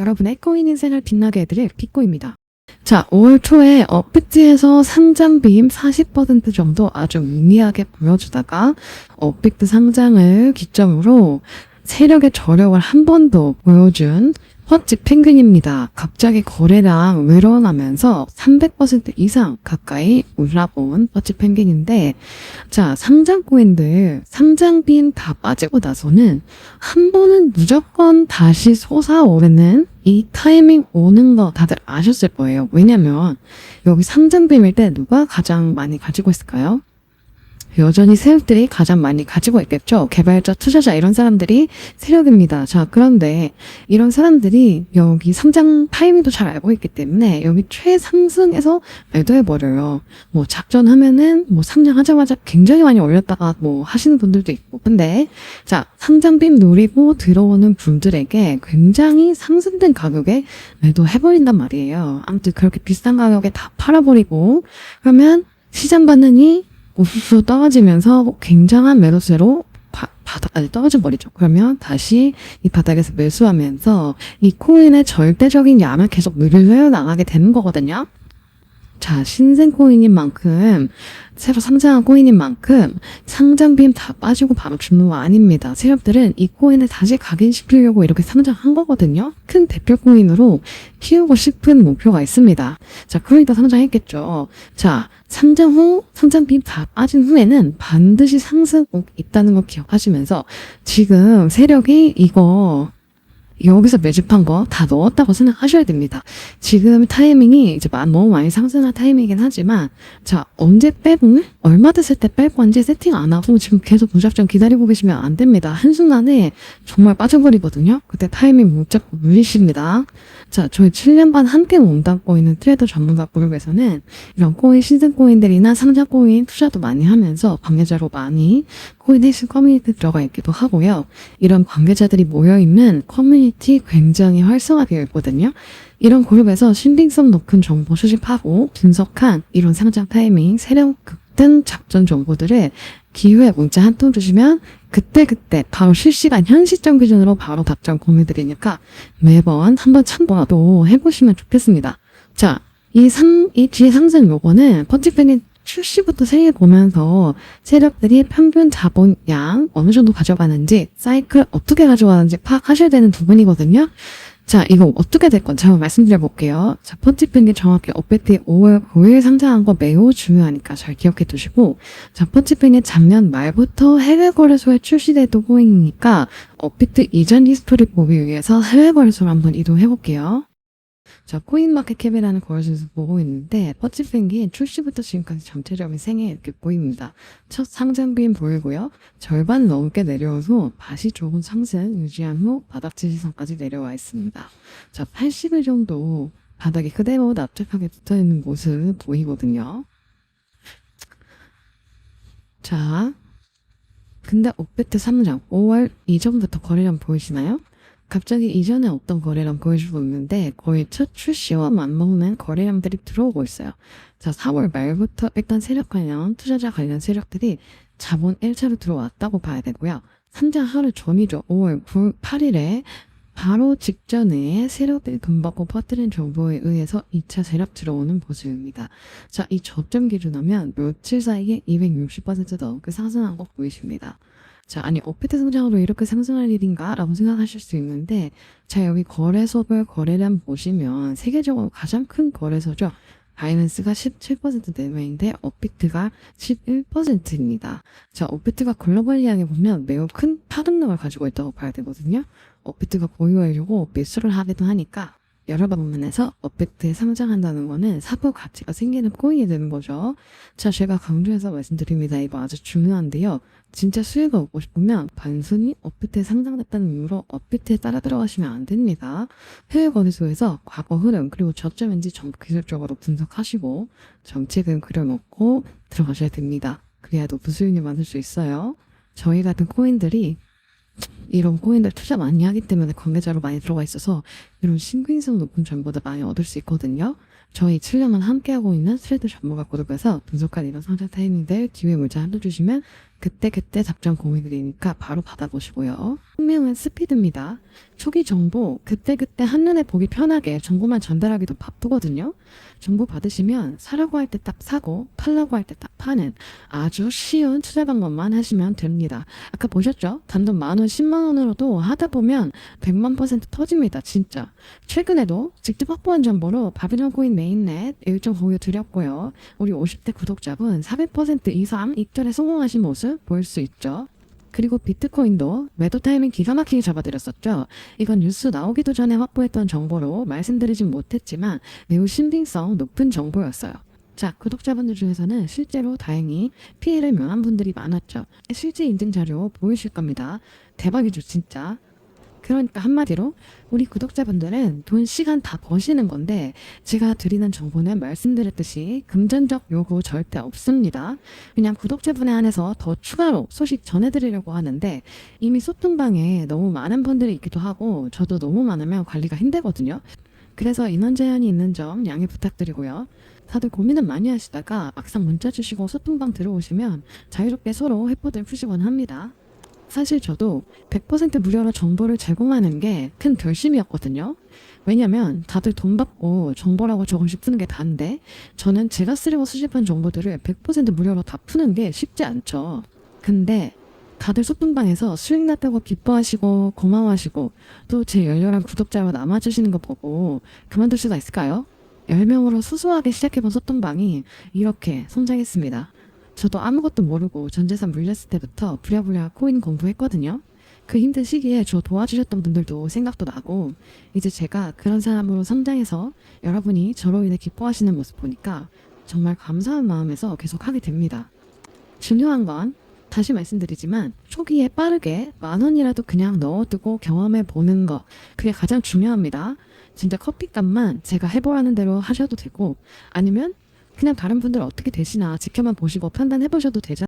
여러분의 코인 인생을 빛나게 해드릴 bitcoin입니다. 자, 5월 초에 업비트에서 상장 비임 40% 정도 아주 미미하게 보여주다가 업비트 상장을 기점으로 세력의 저력을 한번더 보여준 헛지 펭귄입니다. 갑자기 거래량 늘어나면서 300% 이상 가까이 올라본 헛지 펭귄인데, 자, 상장 코인들, 상장 비임 다 빠지고 나서는 한 번은 무조건 다시 솟아오르는 이 타이밍 오는 거 다들 아셨을 거예요. 왜냐면 여기 상장 비밀 때 누가 가장 많이 가지고 있을까요? 여전히 세력들이 가장 많이 가지고 있겠죠. 개발자, 투자자 이런 사람들이 세력입니다. 자, 그런데 이런 사람들이 여기 상장 타이밍도 잘 알고 있기 때문에 여기 최상승에서 매도해버려요. 뭐 작전하면은 뭐 상장하자마자 굉장히 많이 올렸다가 뭐 하시는 분들도 있고. 근데 자, 상장빔 노리고 들어오는 분들에게 굉장히 상승된 가격에 매도해버린단 말이에요. 아무튼 그렇게 비싼 가격에 다 팔아버리고 그러면 시장 반응이 우수수 떨어지면서 굉장한 매도세로 바, 바닥까지 떨어져 버리죠. 그러면 다시 이 바닥에서 매수하면서 이 코인의 절대적인 양을 계속 늘려 나가게 되는 거거든요. 자, 신생 코인인 만큼, 새로 상장한 코인인 만큼, 상장빔 다 빠지고 바로 죽는 거 아닙니다. 세력들은 이 코인을 다시 각인시키려고 이렇게 상장한 거거든요. 큰 대표 코인으로 키우고 싶은 목표가 있습니다. 자, 그러니까 상장했겠죠. 자, 상장 후, 상장빔 다 빠진 후에는 반드시 상승 꼭 있다는 거 기억하시면서, 지금 세력이 이거, 여기서 매집한 거 다 넣었다고 생각하셔야 됩니다. 지금 타이밍이 이제 마- 너무 많이 상승한 타이밍이긴 하지만 자 언제 빼고 얼마 됐을 때 뺄 건지 세팅 안 하고 지금 계속 무작정 기다리고 계시면 안 됩니다. 한순간에 정말 빠져버리거든요. 그때 타이밍 못 잡고 물리십니다. 자 저희 7년 반 함께 몸담고 있는 트레이더 전문가 그룹에서는 이런 코인 시즌 코인들이나 상장 코인 투자도 많이 하면서 관계자로 많이 코인 헬스 커뮤니티 들어가 있기도 하고요. 이런 관계자들이 모여있는 커뮤니티 굉장히 활성화되어 있거든요. 이런 그룹에서 신빙성 높은 정보 수집하고 분석한 이런 상장 타이밍, 세력 급등 작전 정보들을 기후에 문자 한 통 주시면 그때그때 바로 실시간 현 시점 기준으로 바로 답장 공유드리니까 매번 한 번 참고도 해보시면 좋겠습니다. 자, 이 삼, 이 뒤에 상승 요거는 펀치팬이 출시부터 세개 보면서 세력들이 평균 자본량 어느 정도 가져가는지 사이클 어떻게 가져가는지 파악하셔야 되는 부분이거든요. 자, 이거 어떻게 될 건지 한번 말씀드려 볼게요. 자, 펀치팬이 정확히 업베트 5월 9일 상장한 거 매우 중요하니까 잘 기억해 두시고, 자, 펀치팬이 작년 말부터 해외 거래소에 출시돼도 보이니까 업비트 이전 히스토리 보기 위해서 해외 거래소로 한번 이동해 볼게요. 자, 코인마켓캡이라는 거래소에서 보고 있는데, 퍼치팬기 출시부터 지금까지 전체적인 생애 이렇게 보입니다. 첫 상장비인 보이고요. 절반 넘게 내려와서 다시 좋은 상승 유지한 후 바닥 지지선까지 내려와 있습니다. 자, 80일 정도 바닥이 그대로 납작하게 붙어 있는 모습 보이거든요. 자, 근데 옥베트 3장 5월 이전부터 거래량 보이시나요? 갑자기 이전에 없던 거래량 보여주고 있는데 거의 첫 출시와 맞먹는 거래량들이 들어오고 있어요. 자, 4월 말부터 일단 세력 관련, 투자자 관련 세력들이 자본 1차로 들어왔다고 봐야 되고요. 상장 하루 전이죠. 5월 9, 8일에 바로 직전에 세력들이 돈 받고 퍼뜨린 정보에 의해서 2차 세력 들어오는 모습입니다. 자, 이 저점 기준하면 며칠 사이에 260% 넘게 상승한 거 보이십니다. 자, 아니, 오피트 성장으로 이렇게 상승할 일인가? 라고 생각하실 수 있는데, 자, 여기 거래소별 거래량 보시면 세계적으로 가장 큰 거래소죠. 바이낸스가 17% 내외인데 업비트가 11%입니다. 자, 업비트가 글로벌리하게 보면 매우 큰 파급력을 가지고 있다고 봐야 되거든요. 업비트가 보유하려고 매수를 하기도 하니까 여러 방면에서 업비트에 상장한다는 거는 사고 가치가 생기는 코인이 되는 거죠. 자, 제가 강조해서 말씀드립니다. 이거 아주 중요한데요. 진짜 수익을 얻고 싶으면 단순히 업비트에 상장됐다는 이유로 업비트에 따라 들어가시면 안 됩니다. 해외 거래소에서 과거 흐름 그리고 저점인지 전부 기술적으로 분석하시고 정책은 그려놓고 들어가셔야 됩니다. 그래야 높은 수익을 만들 수 있어요. 저희 같은 코인들이 이런 코인들 투자 많이 하기 때문에 관계자로 많이 들어가 있어서 이런 신빙성 높은 정보들 많이 얻을 수 있거든요. 저희 7년만 함께하고 있는 트레이드 전문가 그룹에서 분석한 이런 상장 타이밍들 뒤에 문자 한두 주시면 그때그때 답장 공유드리니까 바로 받아보시고요. 분명한 스피드입니다. 초기 정보 그때그때 한눈에 보기 편하게 정보만 전달하기도 바쁘거든요. 정보 받으시면 사라고 할 때 딱 사고 팔라고 할 때 딱 파는 아주 쉬운 투자 방법만 하시면 됩니다. 아까 보셨죠? 단돈 만원, 10만원으로도 하다 보면 100만 퍼센트 터집니다. 진짜. 최근에도 직접 확보한 정보로 바비론 코인 메인넷 일정 공유 드렸고요. 우리 50대 구독자분 400% 이상 익절에 성공하신 모습 볼수 있죠. 그리고 비트코인도 매도 타이밍 기가 막히게 잡아드렸었죠. 이건 뉴스 나오기도 전에 확보했던 정보로 말씀드리진 못했지만 매우 신빙성 높은 정보였어요. 자, 구독자분들 중에서는 실제로 다행히 피해를 면한 분들이 많았죠. 실제 인증 자료 보이실 겁니다. 대박이죠, 진짜. 그러니까 한마디로 우리 구독자분들은 돈 시간 다 버시는 건데 제가 드리는 정보는 말씀드렸듯이 금전적 요구 절대 없습니다. 그냥 구독자분에 한해서 더 추가로 소식 전해드리려고 하는데 이미 소통방에 너무 많은 분들이 있기도 하고 저도 너무 많으면 관리가 힘들거든요. 그래서 인원 제한이 있는 점 양해 부탁드리고요. 다들 고민은 많이 하시다가 막상 문자 주시고 소통방 들어오시면 자유롭게 서로 해포들 푸시곤 합니다. 사실 저도 100% 무료로 정보를 제공하는 게 큰 결심이었거든요. 왜냐면 다들 돈 받고 정보라고 조금씩 푸는 게 다인데 저는 제가 쓰려고 수집한 정보들을 100% 무료로 다 푸는 게 쉽지 않죠. 근데 다들 소통방에서 수익 났다고 기뻐하시고 고마워하시고 또 제 열렬한 구독자와 남아주시는 거 보고 그만둘 수가 있을까요? 10명으로 수수하게 시작해본 소통방이 이렇게 성장했습니다. 저도 아무것도 모르고 전재산 물렸을 때부터 부랴부랴 코인 공부했거든요. 그 힘든 시기에 저 도와주셨던 분들도 생각도 나고 이제 제가 그런 사람으로 성장해서 여러분이 저로 인해 기뻐하시는 모습 보니까 정말 감사한 마음에서 계속 하게 됩니다. 중요한 건 다시 말씀드리지만 초기에 빠르게 만 원이라도 그냥 넣어두고 경험해 보는 거 그게 가장 중요합니다. 진짜 커피값만 제가 해보라는 대로 하셔도 되고 아니면 그냥 다른 분들 어떻게 되시나 지켜만 보시고 판단해 보셔도 되잖아요.